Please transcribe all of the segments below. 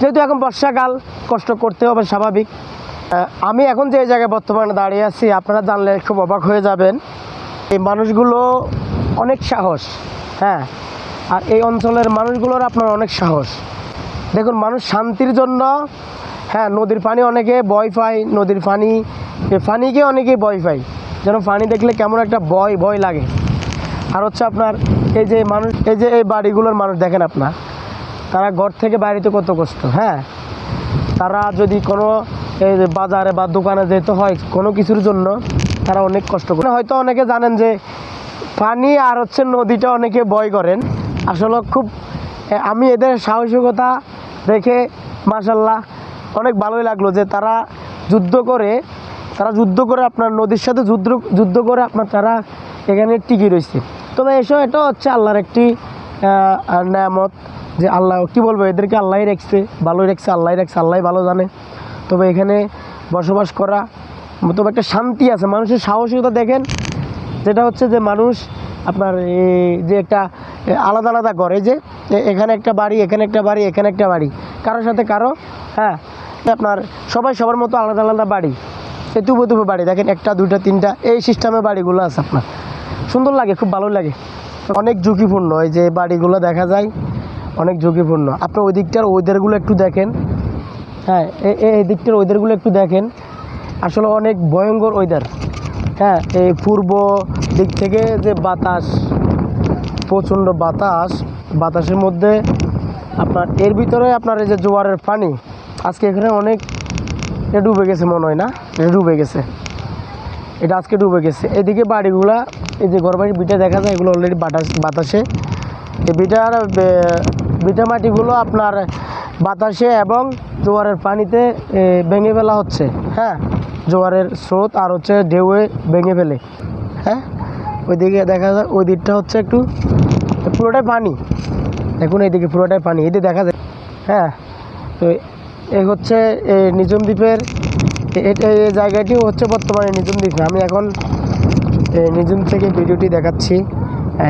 যেহেতু এখন বর্ষাকাল, কষ্ট করতে হবে স্বাভাবিক। আমি এখন যে জায়গায় বর্তমানে দাঁড়িয়ে আছি, আপনারা জানলে খুব অবাক হয়ে যাবেন। এই মানুষগুলো অনেক সাহস হ্যাঁ? আর এই অঞ্চলের মানুষগুলোর আপনার অনেক সাহস। দেখুন, মানুষ শান্তির জন্য হ্যাঁ নদীর পানি অনেকে ভয় পায়, নদীর পানি পানিকে অনেকে ভয় পায়। যেন পানি দেখলে কেমন একটা ভয় ভয় লাগে। আর হচ্ছে আপনার এই যে মানুষ, এই যে এই বাড়িগুলোর মানুষ, দেখেন আপনার তারা ঘর থেকে বাইরেতে কত কষ্ট? হ্যাঁ? তারা যদি কোনো বাজারে বা দোকানে যেতে হয় কোনো কিছুর জন্য, তারা অনেক কষ্ট করে। হয়তো অনেকে জানেন যে পানি আর হচ্ছে নদীটা অনেকে বয় করেন। আসলে খুব আমি এদের সাহসিকতা দেখে মাসাল্লাহ অনেক ভালোই লাগল যে তারা যুদ্ধ করে, তারা যুদ্ধ করে আপনার নদীর সাথে যুদ্ধ যুদ্ধ করে আপনার তারা এখানে টিকে রয়েছে। তবে এসব এটা হচ্ছে আল্লাহর একটি নেয়ামত যে আল্লাহ, কি বলব, এদেরকে আল্লাহই রাখছে, ভালোই রাখছে আল্লাহই রাখছে, আল্লাহ ভালো জানে। তবে এখানে বসবাস করা, তবে একটা শান্তি আছে, মানুষের সাহসিকতা দেখেন, যেটা হচ্ছে যে মানুষ আপনার এই যে একটা আলাদা আলাদা করে, যে এখানে একটা বাড়ি, এখানে একটা বাড়ি, এখানে একটা বাড়ি। কারোর সাথে কারও হ্যাঁ আপনার সবাই সবার মতো আলাদা আলাদা বাড়ি এ তুবো তুবো বাড়ি। দেখেন একটা, দুইটা, তিনটা, এই সিস্টেমে বাড়িগুলো আছে আপনার। সুন্দর লাগে, খুব ভালো লাগে। অনেক ঝুঁকিপূর্ণ, এই যে বাড়িগুলো দেখা যায়, অনেক ঝুঁকিপূর্ণ। আপনার ওই দিকটার ওয়েদারগুলো একটু দেখেন। হ্যাঁ এই দিকটার ওয়েদারগুলো একটু দেখেন। আসলে অনেক ভয়ঙ্কর ওয়েদার হ্যাঁ এই পূর্ব দিক থেকে যে বাতাস, প্রচণ্ড বাতাস, বাতাসের মধ্যে আপনার, এর ভিতরে আপনার এই যে জোয়ারের পানি, আজকে এখানে অনেক ডুবে গেছে মনে হয় না? ডুবে গেছে। এটা আজকে ডুবে গেছে। এদিকে বাড়িগুলা এই যে ঘরবাড়ির বিটা দেখা যায় এগুলো অলরেডি বাতাস বাতাসে। এই বিটার বিটা মাটিগুলো আপনার বাতাসে এবং জোয়ারের পানিতে এ, ভেঙে ফেলা হচ্ছে হ্যাঁ? জোয়ারের স্রোত আর হচ্ছে ঢেউয়ে ভেঙে ফেলে হ্যাঁ? ওইদিকে দেখা যায় ওই দিকটা হচ্ছে একটু পুরোটাই পানি। দেখুন এইদিকে পুরোটাই পানি এদিকে দেখা যায় হ্যাঁ? তো এই হচ্ছে এ, নিজম দ্বীপের এ- এই জায়গাটি হচ্ছে বর্তমানে নিজম দ্বীপ। আমি এখন এ, নিজম থেকে ভিডিওটি দেখাচ্ছি।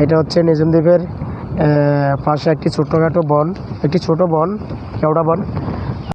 এটা হচ্ছে নিজুম দ্বীপের পাশে একটি ছোটোখাটো বন, একটি ছোট বন কেওড়া বন।